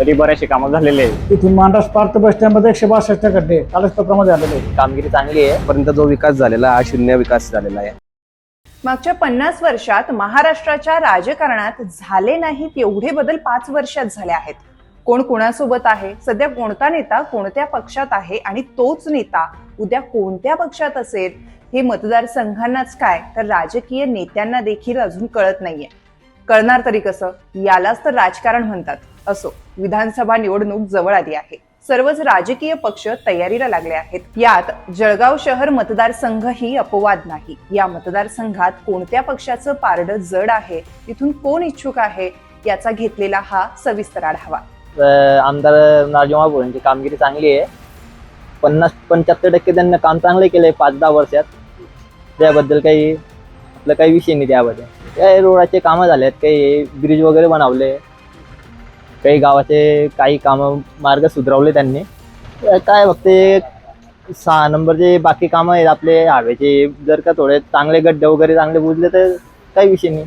तरी बरेचसे कामं झालेले आहे इथून मांडस पार्थ बस स्टँडमध्ये एकशे बासष्ट खड्डे कालच आलेले आहे. कामगिरी चांगली आहे पर्यंत जो विकास झालेला हा शून्य विकास झालेला आहे. मागच्या पन्नास वर्षात महाराष्ट्राच्या राजकारणात झाले नाहीत एवढे बदल पाच वर्षात झाले आहेत. कोण कोणासोबत आहे सध्या कोणता नेता कोणत्या पक्षात आहे आणि तोच नेता उद्या कोणत्या पक्षात असेल हे मतदारसंघांनाच काय तर राजकीय नेत्यांना देखील अजून कळत नाहीये. कळणार तरी कसं? यालाच तर राजकारण म्हणतात. असो. विधानसभा निवडणूक जवळ आली आहे. सर्वच राजकीय पक्ष तयारीला लागले आहेत. यात जळगाव शहर मतदारसंघही अपवाद नाही. या मतदारसंघात कोणत्या पक्षाचं पारडं जड आहे? तिथून कोण इच्छुक आहे? याचा घेतलेला हा सविस्तर आढावा. आमदार राजकुमार भोळेंची कामगिरी चांगली आहे. पन्नास पंच्याहत्तर टक्के त्यांना काम चांगले केले पाच दहा वर्षात. त्याबद्दल काही आपलं काही विषय नाही त्याबद्दल काही रोडाचे कामं झाले आहेत काही ब्रिज वगैरे बनवले. काही गावाचे काही कामं मार्ग सुधरवले त्यांनी. तर काय फक्त सहा नंबरचे बाकी कामं आहेत आपले हवेचे जर का थोडे चांगले गड्डे वगैरे चांगले बुजले तर काही विषय नाही.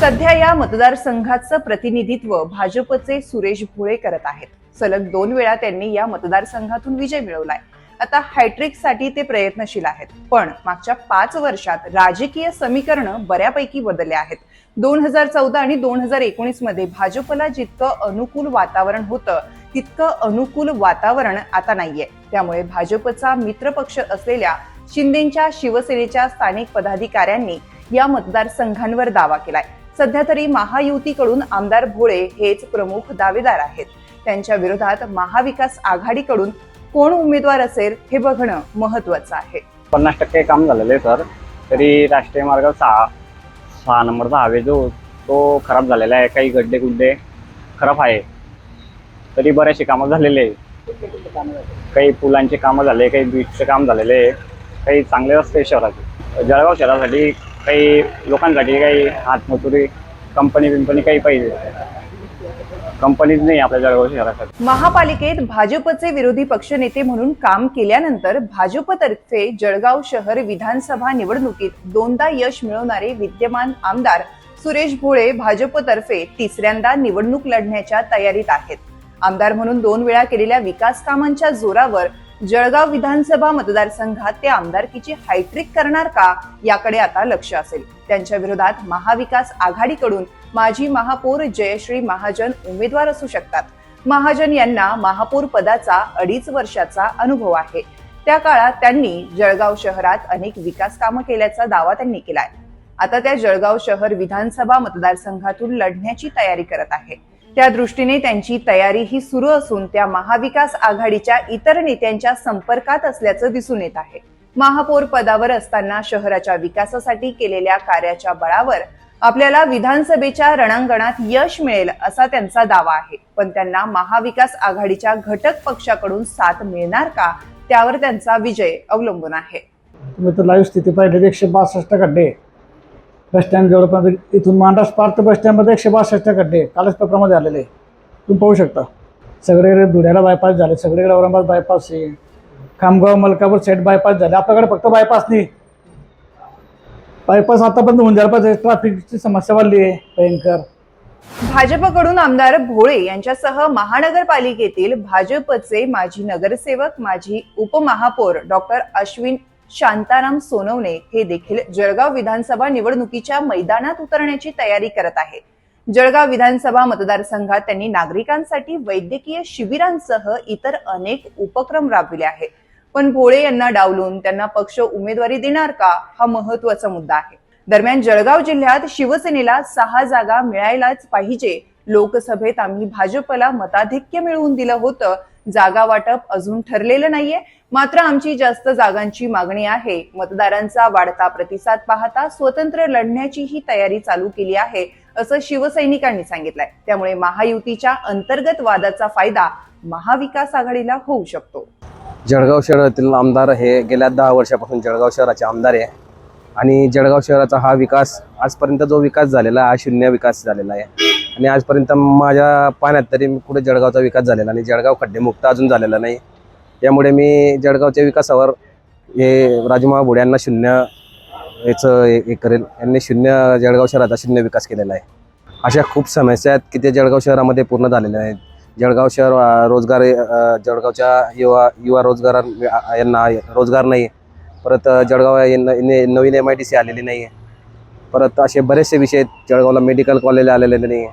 सध्या या मतदारसंघाचं प्रतिनिधित्व भाजपचे सुरेश भोळे करत आहेत. सलग दोन वेळा त्यांनी या मतदारसंघातून विजय मिळवलाय. आता हायट्रिकसाठी ते प्रयत्नशील आहेत. पण मागच्या पाच वर्षात राजकीय समीकरण बऱ्यापैकी बदलले आहेत. दोन हजार चौदा आणि दोन हजार एकोणीसमध्ये भाजपला जितकं अनुकूल वातावरण होतं तितकं अनुकूल वातावरण आता नाहीये. त्यामुळे भाजपचा मित्रपक्ष असलेल्या शिंदेच्या शिवसेनेच्या स्थानिक पदाधिकाऱ्यांनी या मतदारसंघांवर दावा केलाय. सध्या तरी महायुतीकडून आमदार भोळे हेच प्रमुख दावेदार आहेत. त्यांच्या विरोधात महाविकास आघाडीकडून कोण उमेदवार असेल हे बघणं महत्वाचं आहे. पन्नास टक्के काम झालेलं आहे सर. तरी राष्ट्रीय मार्ग सहा सहा नंबरचा हवे जो तो खराब झालेला आहे. काही गड्डे गुड्डे खराब आहे. तरी बरेचसे कामं झालेले आहे. काही पुलांचे कामं झाले काही बीचचे काम झालेले आहे. काही चांगले रस्ते शहराचे. जळगाव शहरासाठी काही लोकांसाठी काही हातमजुरी कंपनी बिंपनी काही पाहिजे. कंपनीच नाही आपल्या जळगाव शहरासाठी. महापालिकेत भाजपचे विरोधी पक्षनेते म्हणून काम केल्यानंतर भाजपतर्फे जळगाव शहर विधानसभा निवडणुकीत दोनदा यश मिळवणारे विद्यमान आमदार सुरेश भोळे भाजपतर्फे तिसऱ्यांदा निवडणूक लढण्याच्या तयारीत आहेत. आमदार म्हणून दोन वेळा केलेल्या विकास कामांच्या जोरावर जळगाव विधानसभा मतदारसंघात ते आमदारकीची हायट्रिक करणार का याकडे आता लक्ष असेल. त्यांच्या विरोधात महाविकास आघाडीकडून माजी महापौर जयश्री महाजन उमेदवार असू शकतात. महाजन यांना महापौर पदाचा अडीच वर्षाचा अनुभव आहे. त्या काळात त्यांनी जळगाव शहरात अनेक विकास कामं केल्याचा दावा त्यांनी केलाय. आता त्या जळगाव शहर विधानसभा मतदारसंघातून लढण्याची तयारी करत आहे. त्या दृष्टीने त्यांची तयारी ही सुरू असून त्या महाविकास आघाडीच्या इतर नेत्यांच्या संपर्कात असल्याचं दिसून येत आहे. महापौर पदावर असताना शहराच्या विकासासाठी केलेल्या कार्याच्या बळावर आपल्याला विधानसभेच्या रणांगणात यश मिळेल असा त्यांचा दावा आहे. पण त्यांना महाविकास आघाडीच्या घटक पक्षाकडून साथ मिळणार का? त्यावर त्यांचा विजय अवलंबून आहे. तुम्ही तर लाईव्ह स्थिती पाहिली एकशे बासष्ट खड्डे. बस स्टँड जवळपर्यंत इथून मांडास पार्थ बस स्टँडमध्ये एकशे बासष्ट खड्डे कालच पेपरामध्ये आलेले तुम्ही पाहू शकता. सगळीकडे धुळ्याला बायपास झाले सगळीकडे औरंगाबाद बायपास आहे. खामगाव मलकापूर सेट बायपास झाले. आपल्याकडे फक्त बायपास नाही. बायपास आतापर्यंत होऊन जायला पाहिजे ट्रॅफिकची समस्या वाढली आहे भयंकर. भाजपकडून आमदार भोळे यांच्यासह महानगरपालिकेतील भाजपचे माजी नगरसेवक माजी उपमहापौर डॉक्टर अश्विन शांताराम सोनवणे हे देखील जळगाव विधानसभा निवडणुकीच्या मैदानात उतरण्याची तयारी करत आहे जळगाव विधानसभा मतदारसंघात त्यांनी नागरिकांसाठी वैद्यकीय शिबिरांसह इतर अनेक उपक्रम राबविले आहेत. पण भोळे यांना डावलून त्यांना पक्ष उमेदवारी देणार का हा महत्त्वाचा मुद्दा आहे. दरम्यान जळगाव जिल्ह्यात शिवसेनेला सहा जागा मिळायलाच पाहिजे. लोकसभेत आम्ही भाजपला मताधिक्य मिळवून दिलं होतं. जागा वाटप अजून ठरलेलं नाहीये. मात्र आमची जास्त जागांची मागणी आहे. मतदारांचा वाढता प्रतिसाद पाहता स्वतंत्र लढण्याची ही तयारी चालू केली आहे असं शिवसैनिकांनी सांगितलंय. त्यामुळे महायुतीच्या अंतर्गत वादाचा फायदा महाविकास आघाडीला होऊ शकतो. जळगाव शहरातील आमदार हे गेल्या दहा वर्षापासून जळगाव शहराचे आमदार आहे. आणि जळगाव शहराचा हा विकास आजपर्यंत जो विकास झालेला आहे हा शून्य विकास झालेला आहे. आणि आजपर्यंत माझ्या पाण्यात तरी कुठे जळगावचा विकास झालेला नाही जळगाव खड्डेमुक्त अजून झालेला नाही. त्यामुळे मी जळगावच्या विकासावर हे राजमा बुड्यांना यांना शून्य याचं हे हे करेल. यांनी शून्य जळगाव शहराचा शून्य विकास केलेला आहे. अशा खूप समस्या आहेत की ते जळगाव शहरामध्ये पूर्ण झालेल्या आहेत जळगाव शहर रोजगार जळगावच्या युवा युवा रोजगार यांना रोजगार नाही परत जळगाव यांना- नवीन एम आय टी सी आलेली नाही परत असे बरेचसे विषय आहेत जळगावला मेडिकल कॉलेज आलेले नाही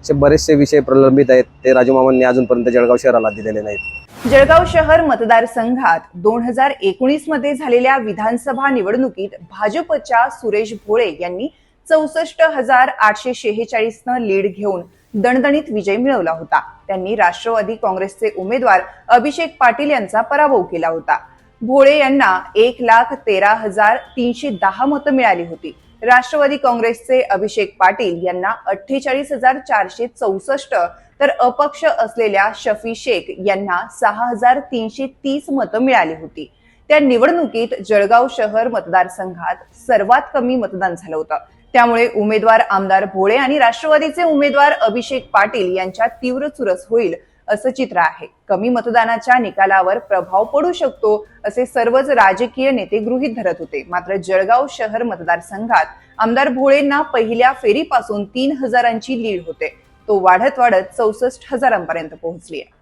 असे बरेचसे विषय प्रलंबित आहेत ते राजूमामांनी अजूनपर्यंत जळगाव शहराला दिलेले नाहीत. जळगाव शहर मतदारसंघात दोन हजार एकोणीसमध्ये झालेल्या विधानसभा निवडणुकीत भाजपच्या सुरेश भोळे यांनी चौसष्ट हजार आठशे शेहेचाळीस न लीड घेऊन दणदणीत विजय मिळवला होता. त्यांनी राष्ट्रवादी काँग्रेसचे उमेदवार अभिषेक पाटील यांचा पराभव केला होता. भोळे यांना एक लाख तेरा हजार तीनशे दहा मतं मिळाली होती. राष्ट्रवादी काँग्रेसचे अभिषेक पाटील यांना अठ्ठेचाळीस हजार चारशे चौसष्ट तर अपक्ष असलेल्या शफी शेख यांना सहा हजार तीनशे तीस मतं मिळाली होती. त्या निवडणुकीत जळगाव शहर मतदारसंघात सर्वात कमी मतदान झालं होतं. त्यामुळे उमेदवार आमदार भोळे आणि राष्ट्रवादीचे उमेदवार अभिषेक पाटील यांच्यात तीव्र चुरस होईल असं चित्र आहे. कमी मतदानाच्या निकालावर प्रभाव पडू शकतो असे सर्वच राजकीय नेते गृहीत धरत होते. मात्र जळगाव शहर मतदारसंघात आमदार भोळेंना पहिल्या फेरीपासून तीन हजारांची लीड होते. तो वाढत वाढत चौसष्ट हजारांपर्यंत पोहोचली आहे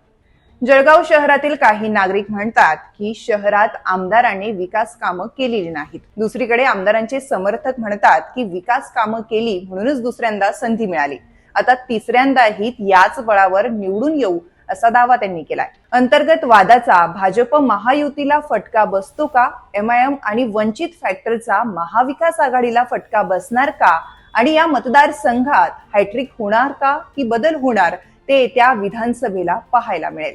जळगाव शहरातील काही नागरिक म्हणतात की शहरात आमदारांनी विकास कामं केलेली नाहीत. दुसरीकडे आमदारांचे समर्थक म्हणतात की विकास कामं केली म्हणूनच दुसऱ्यांदा संधी मिळाली. आता तिसऱ्यांदाही याच बळावर निवडून येऊ असा दावा त्यांनी केलाय. अंतर्गत वादाचा भाजप महायुतीला फटका बसतो का? एमआयएम आणि वंचित फॅक्टरचा महाविकास आघाडीला फटका बसणार का? आणि या मतदारसंघात हॅट्रिक होणार का? की बदल होणार? ते त्या विधानसभेला पाहायला मिळेल.